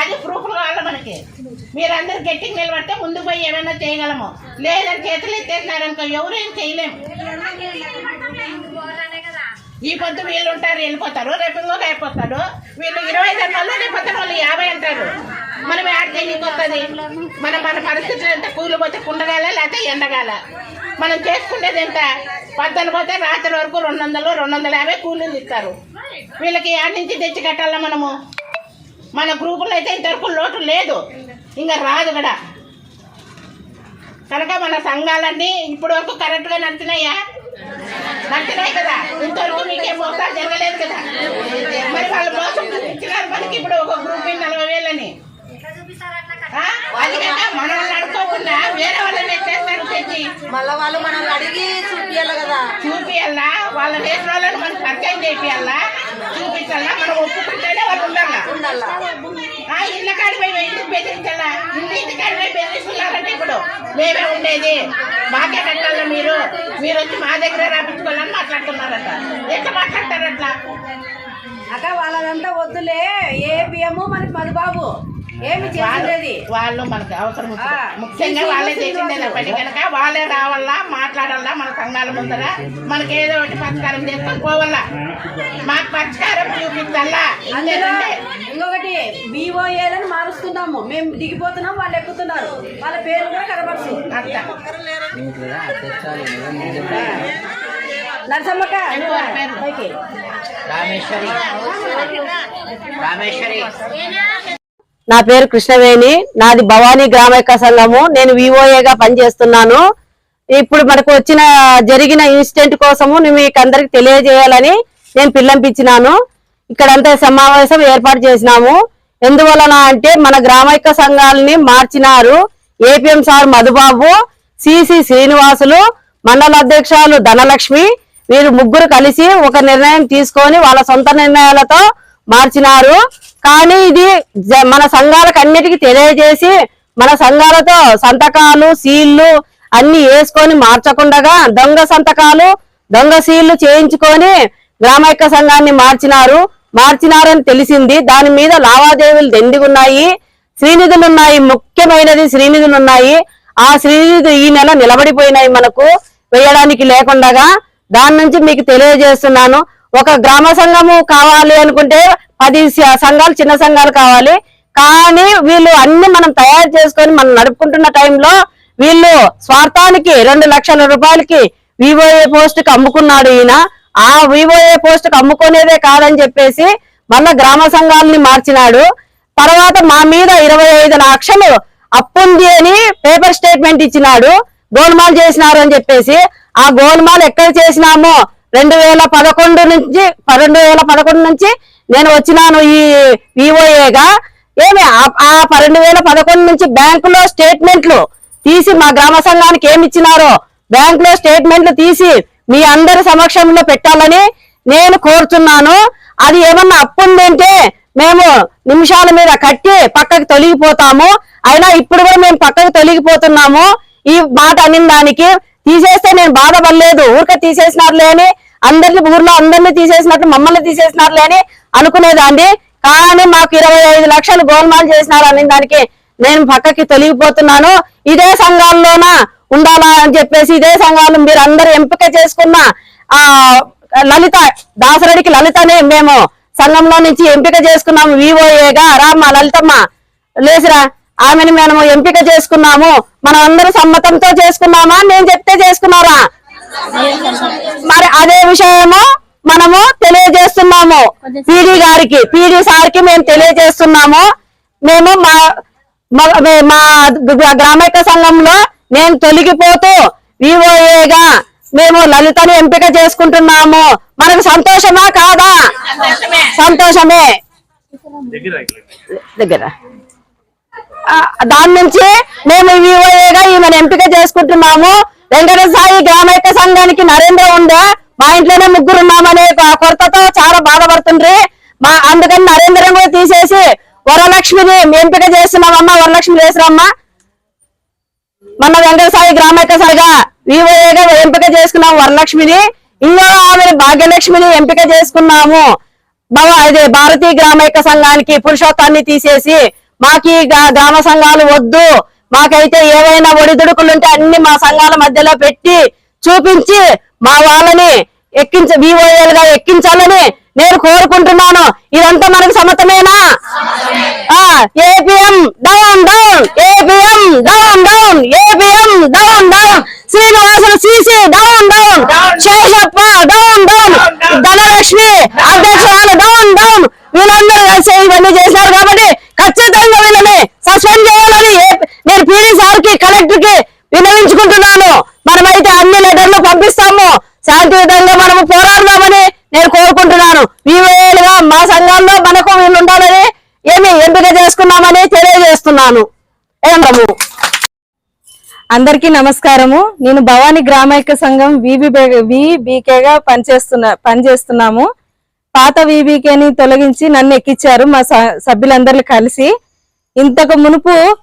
అది ప్రూఫ్లు కావాలి మనకి. మీరందరూ గట్టికి నిలబడితే ముందుకు పోయి ఏమైనా చేయగలము. లేదని చేతులు ఎత్తేసినారనుకో ఎవరేం చేయలేము. ఈ పొద్దు వీళ్ళు ఉంటారు వెళ్ళిపోతారు రేపు ఇంకొక అయిపోతాడు వీళ్ళు ఇరవై ఐదు వాళ్ళు రేపు వాళ్ళు యాభై అంటారు. మనం యాడ్ చేయకొస్తుంది మనం మన పరిస్థితులు ఎంత? కూలిపోతే కుండగాల లేకపోతే ఎండగాల. మనం చేసుకునేది ఎంత? పద్దలు పోతే రాత్రి వరకు రెండు వందలు రెండు వందల యాభై కూలీలు ఇస్తారు. వీళ్ళకి యాడ్ నుంచి తెచ్చి కట్టాలా మనము? మన గ్రూపులో అయితే ఇంతవరకు లోటు లేదు. ఇంకా రాదు కూడా. కనుక మన సంఘాలన్నీ ఇప్పటి వరకు కరెక్ట్గా నడుతున్నాయా నచ్చినాయి కదా. ఇంతవరకు మీకేం మోసాలు జరగలేదు కదా. మరి వాళ్ళు మోసం చూపించినారు మనకి ఇప్పుడు ఒక గ్రూప్ నలభై వేలని. అది కదా మనల్ని నడుకోకుండా వేరే వాళ్ళని మళ్ళా వాళ్ళు మనల్ని అడిగి చూపియాలి కదా. చూపియాలా? వాళ్ళ వేసిన వాళ్ళని మనం పరిచయం చేపియాలా? చూపించాలా? మనం ఒప్పుకుంటేనే వాళ్ళు ఉండాలా? ఉండాలా? ఇళ్ళ కాడిపై ఎందుకు బెదిరించాలా? ఇల్లు ఇంటి కాడిపై బెదిరిస్తున్నారంటే ఇప్పుడు మేమే ఉండేది. మాకే కట్టాలా మీరు? మీరు వచ్చి మా దగ్గర రాపించుకోవాలని మాట్లాడుతున్నారట. ఎట్లా మాట్లాడతారు అట్లా అక్క వాళ్ళదంతా వద్దులే. ఏ బియ్యము మనకి మధుబాబు. ఏమి చేసేది? వాళ్ళు మనకు అవసరం ముఖ్యంగా వాళ్ళే చేసిందే పని కనుక వాళ్ళే రావాలా మాట్లాడాలా మన సంఘాల ముందర? మనకి ఏదో ఒకటి పరిష్కారం చేసుకొని పోవాలా? మాకు పరిష్కారం చూపించాలా? ఇంకొకటి బీఓఏలను మారుస్తున్నాము. మేము దిగిపోతున్నాం వాళ్ళు ఎక్కుతున్నారు. వాళ్ళ పేరు కూడా కనబడుతు అట్లా నరసమ్మక్క. రామేశ్వరి. రామేశ్వరి. నా పేరు కృష్ణవేణి. నాది భవానీ గ్రామైక సంఘము. నేను వివోఏగా పనిచేస్తున్నాను. ఇప్పుడు మనకు వచ్చిన జరిగిన ఇన్సిడెంట్ కోసము మీకు అందరికి తెలియజేయాలని నేను పిల్లంపించినాను. ఇక్కడంతా సమావేశం ఏర్పాటు చేసినాము. ఎందువలన అంటే మన గ్రామైక సంఘాలని మార్చినారు APM sir Madhubabu CC Srinivasulu మండల అధ్యక్షులు ధనలక్ష్మి. వీరు ముగ్గురు కలిసి ఒక నిర్ణయం తీసుకొని వాళ్ళ సొంత నిర్ణయాలతో మార్చినారు. కానీ ఇది మన సంఘాలకు అన్నిటికీ తెలియజేసి మన సంఘాలతో సంతకాలు సీళ్ళు అన్ని వేసుకొని మార్చకుండగా దొంగ సంతకాలు దొంగ సీళ్ళు చేయించుకొని గ్రామైక్య సంఘాన్ని మార్చినారు. మార్చినారని తెలిసింది. దాని మీద లావాదేవీలు దండిగున్నాయి. శ్రీనిధులు ఉన్నాయి ముఖ్యమైనది శ్రీనిధులు ఉన్నాయి ఆ శ్రీనిధులు ఈ నెల నిలబడిపోయినాయి మనకు. వేయడానికి లేకుండగా దాని నుంచి మీకు తెలియజేస్తున్నాను. ఒక గ్రామ సంఘము కావాలి అనుకుంటే పది సంఘాలు చిన్న సంఘాలు కావాలి. కానీ వీళ్ళు అన్ని మనం తయారు చేసుకొని మనం నడుపుకుంటున్న టైంలో వీళ్ళు స్వార్థానికి రెండు లక్షల రూపాయలకి వివోఏ పోస్ట్కు అమ్ముకున్నాడు ఈయన. ఆ వివోఏ పోస్ట్కు అమ్ముకునేదే కాదని చెప్పేసి మళ్ళా గ్రామ సంఘాలని మార్చినాడు. తర్వాత మా మీద ఇరవై ఐదు లక్షలు అప్పుంది అని పేపర్ స్టేట్మెంట్ ఇచ్చినాడు. గోల్మాల్ చేసినారు అని చెప్పేసి. ఆ గోల్మాల్ ఎక్కడ చేసినామో రెండు వేల పదకొండు నుంచి రెండు వేల పదకొండు నుంచి నేను వచ్చినాను ఈ వివోఏగా ఏమి ఆ- పన్నెండు వేల పదకొండు నుంచి బ్యాంకులో స్టేట్మెంట్లు తీసి మా గ్రామ సంఘానికి ఏమి ఇచ్చినారో బ్యాంకులో స్టేట్మెంట్లు తీసి మీ అందరి సమక్షంలో పెట్టాలని నేను కోరుతున్నాను. అది ఏమన్నా అప్పు ఉందంటే మేము నిమిషాల మీద కట్టి పక్కకి తొలగిపోతాము. అయినా ఇప్పుడు కూడా మేము పక్కకు తొలగిపోతున్నాము. ఈ మాట అనిన దానికి తీసేస్తే నేను బాధపడలేదు ఊరికే తీసేసినారులే అని అందరిని ఊర్లో అందరినీ తీసేసినట్టు మమ్మల్ని తీసేసినారులే అని అనుకునేదాన్ని. కానీ మాకు ఇరవై ఐదు లక్షలు గోల్మాల్ చేసినారు అనే దానికి? నేను పక్కకి తొలగిపోతున్నాను. ఇదే సంఘాల్లోన ఉండాలా అని చెప్పేసి ఇదే సంఘాలు మీరు అందరు ఎంపిక చేసుకున్న ఆ లలిత దాసరడికి లలితనే మేము సంఘంలో నుంచి ఎంపిక చేసుకున్నాము. వివోఏగా రామ్మ మా లలితమ్మ లేసిరా. ఆమెను మేము ఎంపిక చేసుకున్నాము. మనం అందరూ సమ్మతంతో చేసుకున్నామా? నేను చెప్తే చేసుకున్నారా? మరి అదే విషయము మనము తెలియజేస్తున్నాము. పీడీ గారికి పీడీ సార్కి మేము తెలియజేస్తున్నాము. మేము మా మా- మే- మా గ్రా- గ్రామైక సంఘంలో నేను తొలగిపోతూ వివోఏగా మేము లలితని ఎంపిక చేసుకుంటున్నాము. మనకు సంతోషమా కాదా? సంతోషమే. దగ్గర. దాని నుంచి మేము వివోఏగా ఈమెను ఎంపిక చేసుకుంటున్నాము. వెంకటసాయి గ్రామైక్య సంఘానికి నరేంద్ర ఉందా మా ఇంట్లోనే ముగ్గురు ఉన్నామనే కొరతతో చాలా బాధపడుతుండ్రి. మా అందుకని నరేంద్ర కూడా తీసేసి వరలక్ష్మిని ఎంపిక చేస్తున్నామమ్మా వరలక్ష్మి వేసిరమ్మా మన వెంకటసాయి గ్రామైక్య సాయిగా వివోఏగా ఎంపిక చేసుకున్నాం వరలక్ష్మిని. ఇంకో ఆమె భాగ్యలక్ష్మిని ఎంపిక చేసుకున్నాము. భవ అదే భారతీయ గ్రామైక సంఘానికి పురుషోత్తాన్ని తీసేసి మాకు గ్రామ సంఘాలు వద్దు. మాకైతే ఏవైనా ఒడిదుడుకులుంటే అన్ని మా సంఘాల మధ్యలో పెట్టి చూపించి మా వాళ్ళని ఎక్కించ BOL గా ఎక్కించాలని నేను కోరుకుంటున్నాను. ఇదంతా మనకు సమతమేనా ఆ APM down down APM down down APM down down Srinivasulu CC down down Seshappa down down Dhanalakshmi అధ్యక్షురాలు డౌన్ డౌన్ వీళ్ళందరూ కలిసి ఇవన్నీ చేశారు కాబట్టి ఖచ్చితంగా వీళ్ళని సస్పెండ్ చేయాలని ఏ- నేను పీడీ సార్కి కలెక్టర్కి విన్నవించుకుంటున్నాను. మనమైతే అన్ని లెటర్లు పంపిస్తాము. శాంతియుతంగా మనము పోరాడదామని నేను కోరుకుంటున్నాను. వీవేలుగా మా సంఘంలో మనకు వీళ్ళు ఉండాలని ఏమి ఎంపిక చేసుకున్నామని తెలియజేస్తున్నాను. ఏమము అందరికీ నమస్కారము. నేను భవానీ గ్రామైక్య సంఘం విబికేగా పనిచేస్తున్నా పనిచేస్తున్నాము. పాత విబీకేని తొలగించి నన్ను ఎక్కించారు మా స- సభ్యులందరూ కలిసి. ఇంతకు మునుపు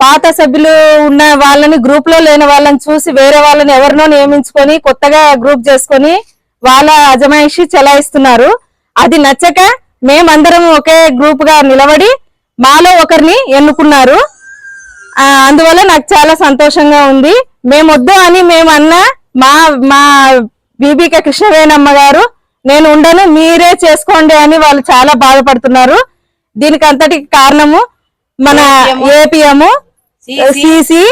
పాత సభ్యులు ఉన్న వాళ్ళని గ్రూప్లో లేని వాళ్ళని చూసి వేరే వాళ్ళని ఎవరినో నియమించుకొని కొత్తగా గ్రూప్ చేసుకొని వాళ్ళ అజమాయిషి చెలాయిస్తున్నారు. అది నచ్చక మేమందరం ఒకే గ్రూప్గా నిలబడి మాలో ఒకరిని ఎన్నుకున్నారు. అందువల్ల నాకు చాలా సంతోషంగా ఉంది. మేము వద్దు అని మేము అన్న మా మా బీబీక కృష్ణవేణమ్మ గారు నేను ఉండను మీరే చేసుకోండి అని వాళ్ళు చాలా బాధపడుతున్నారు. దీనికి అంతటికి కారణము మన ఏపీఎం సిసి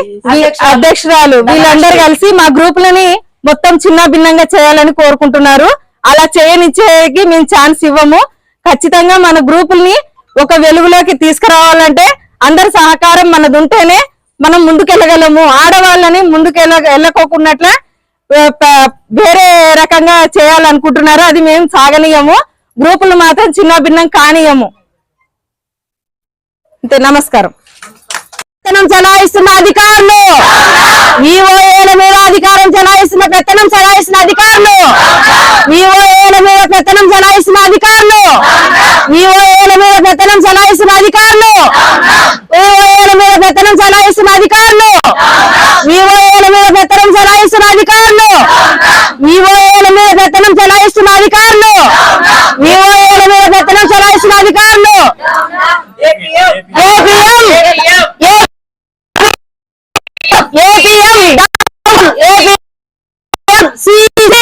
అధ్యక్షురాలు వీళ్ళందరూ కలిసి మా గ్రూపులని మొత్తం చిన్న భిన్నంగా చేయాలని కోరుకుంటున్నారు. అలా చేయనిచ్చేకి మేము ఛాన్స్ ఇవ్వము. ఖచ్చితంగా మన గ్రూపుల్ని ఒక వెలుగులోకి తీసుకురావాలంటే అందరి సహకారం మనది ఉంటేనే మనం ముందుకెళ్ళగలము. ఆడవాళ్ళని ముందుకెళ్ళ వెళ్ళకోకున్నట్ల వేరే రకంగా చేయాలనుకుంటున్నారు. అది మేము సాగనీయము. గ్రూపులు మాత్రం చిన్న భిన్నం కానీయము. అంతే నమస్కారం. పెత్తనం చలాయిస్తున్న అధికారులు. ఈఓఏల మీద అధికారం చలాయిస్తున్న పెత్తనం చలాయిస్తున్న అధికారులు. ఈఓఏల మీద పెత్తనం చలాయిస్తున్న అధికారులు. ఈఓఏల మీద పెత్తనం చలాయిస్తున్న అధికారులు. ఈఓఏల మీద పెత్తనం చలాయిస్తున్న అధికారులు. ఈఓఏల మీద పెత్తనం చలాయిస్తున్న అధికారులు. ఈఓఏల మీద పెత్తనం చలాయిస్తున్న అధికారులు. ఈఓఏల మీద పెత్తనం చలాయిస్తున్న అధికారులు ఏపీఎం ఏపీఎం ఏపీఎం సీసీ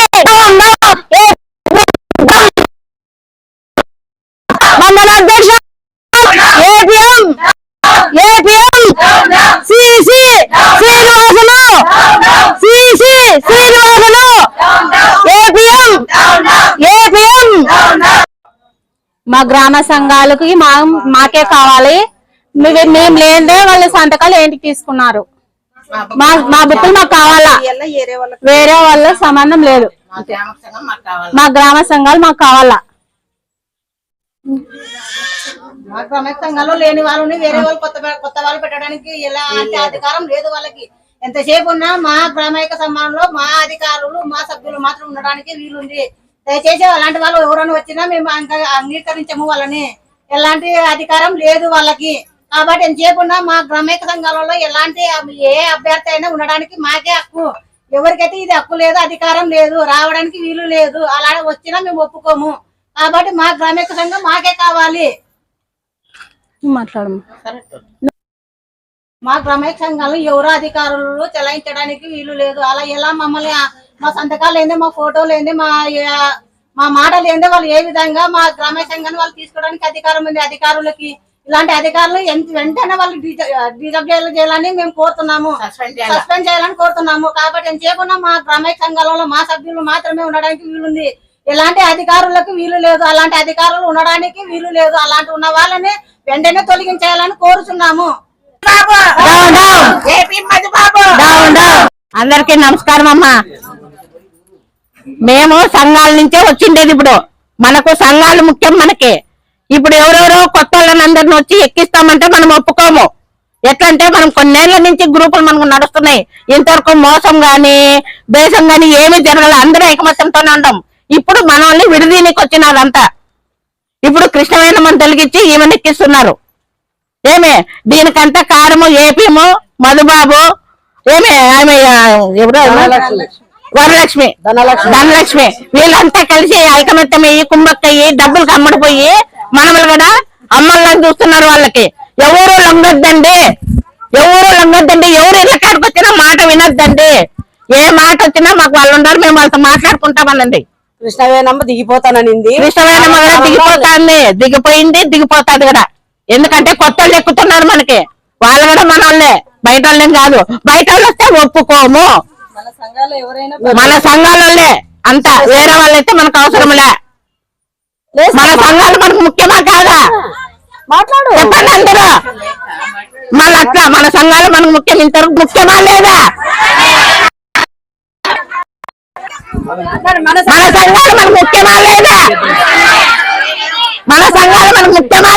మండల అధ్యక్ష APM APM CC Srinivasulu CC Srinivasulu APM APM మా గ్రామ సంఘాలకి మా మాకే కావాలి. మేము మేము లేదే వాళ్ళ సంతకాలు ఏంటి తీసుకున్నారు. మా మా బుక్కులు మాకు కావాలా? వేరే వాళ్ళ సంబంధం లేదు. మా గ్రామ సంఘాలు మాకు కావాలా? మా క్రమ లేని వాళ్ళని వేరే వాళ్ళు కొత్త కొత్త వాళ్ళు పెట్టడానికి ఎలాంటి అధికారం లేదు వాళ్ళకి. ఎంతసేపు ఉన్నా మా గ్రామైక సమానంలో మా అధికారులు మా సభ్యులు మాత్రం ఉండడానికి వీలుంది. దయచేసి అలాంటి వాళ్ళు ఎవరైనా వచ్చినా మేము అంగ- అంగీకరించము వాళ్ళని. ఎలాంటి అధికారం లేదు వాళ్ళకి. కాబట్టి ఎంతసేపు ఉన్నా మా గ్రామైక సంఘాలలో ఎలాంటి ఏ అభ్యర్థి అయినా ఉండడానికి మాకే హక్కు. ఎవరికైతే ఇది హక్కు లేదు అధికారం లేదు రావడానికి వీలు లేదు అలా వచ్చినా మేము ఒప్పుకోము. కాబట్టి మా గ్రామైక సంఘం మాకే కావాలి. మాట్లాడము మా గ్రామైక సంఘాలు ఎవరు అధికారులు చెలాయించడానికి వీలు లేదు. అలా ఎలా మమ్మల్ని మా సంతకాలు ఏంది మా ఫోటోలు ఏంది మా మా మాటలు ఏంది వాళ్ళు ఏ విధంగా మా గ్రామైక సంఘాన్ని వాళ్ళు తీసుకోవడానికి అధికారం ఉంది అధికారులకి ఇలాంటి అధికారులు ఎంత వెంటనే వాళ్ళు డిజర్వ్ చేయాలని మేము కోరుతున్నాము. సస్పెండ్ చేయాలి? సస్పెండ్ చేయాలని కోరుతున్నాము. కాబట్టి ఎంతసేపున్నా మా గ్రామైక సంఘాలలో మా సభ్యులు మాత్రమే ఉండడానికి వీలుంది ఎలాంటి అధికారులకు వీలు లేదు అలాంటి అధికారులు ఉండడానికి వీలు లేదు. అలాంటి ఉన్న వాళ్ళని వెంటనే తొలగించేయాలని కోరుతున్నాము అందరికీ నమస్కారం అమ్మా. మేము సంఘాల నుంచే వచ్చిండేది ఇప్పుడు. మనకు సంఘాలు ముఖ్యం మనకి. ఇప్పుడు ఎవరెవరో కొత్త వాళ్ళని అందరిని వచ్చి ఎక్కిస్తామంటే మనం ఒప్పుకోము. ఎట్లంటే మనం కొన్నేళ్ళ నుంచి గ్రూపులు మనకు నడుస్తున్నాయి. ఇంతవరకు మోసం గాని దేశం గాని ఏమీ జరగాలి. అందరూ ఐకమత్యంతోనే ఉండం. ఇప్పుడు మనల్ని విడదీనికి వచ్చినారంతా. ఇప్పుడు కృష్ణవేణ మన తొలగించి ఈమెను ఎక్కిస్తున్నారు. ఏమే? దీనికంతా కారము ఏపీము మధుబాబు ఏమే? ఆమె ఎవరు? వరలక్ష్మి. ధనలక్ష్మి. వీళ్ళంతా కలిసి ఐకమత్యమయ్యి కుమ్మక్కయ్యి డబ్బులు కమ్మడిపోయి మనవలు కూడా అమ్మల్ని చూస్తున్నారు వాళ్ళకి. ఎవరు లొంగొద్దండి? ఎవరు లొంగొద్దండి? ఎవరు ఇళ్ళ కాడికి వచ్చినా మాట వినొద్దండి. ఏ మాట వచ్చినా మాకు వాళ్ళు ఉన్నారు మేము వాళ్ళతో మాట్లాడుకుంటామనండి కృష్ణవేణమ్మ దిగిపోతాననింది. కృష్ణవేణ మగ దిగిపోతాంది. దిగిపోయింది దిగిపోతాది కూడా. ఎందుకంటే కొత్త వాళ్ళు ఎక్కుతున్నారు మనకి. వాళ్ళు కూడా మన వాళ్ళే. బయట వాళ్ళేం కాదు. బయట వాళ్ళు వస్తే ఒప్పుకోము. మన సంఘాలు అంతా వేరే వాళ్ళైతే మనకు అవసరంలే మన సంఘాలు మనకు ముఖ్యమా కాదా? మాట్లాడు. చెప్పండి అందరూ. మళ్ళీ అట్లా మన సంఘాలు మనకు ముఖ్యం ఇంతవరకు ముఖ్యమా లేదా? మన సంఘాలు మనకు ముఖ్యమా లేదా? మన సంఘాలు మనకు ముఖ్యమా